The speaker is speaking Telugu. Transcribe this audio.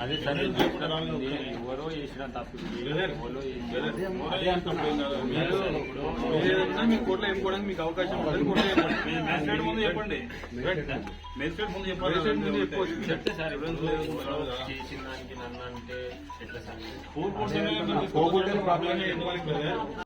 అదే సరే ఎవరో చేసిన తప్పు ఎవరో మీ కోర్టులో ఎంపుకోవడానికి మీకు అవకాశం మెజిస్ట్రేట్ ముందు చెప్పండి. మెజిస్ట్రేట్ ముందు చెప్పండి చెప్తే చేసిన దానికి నన్ను అంటే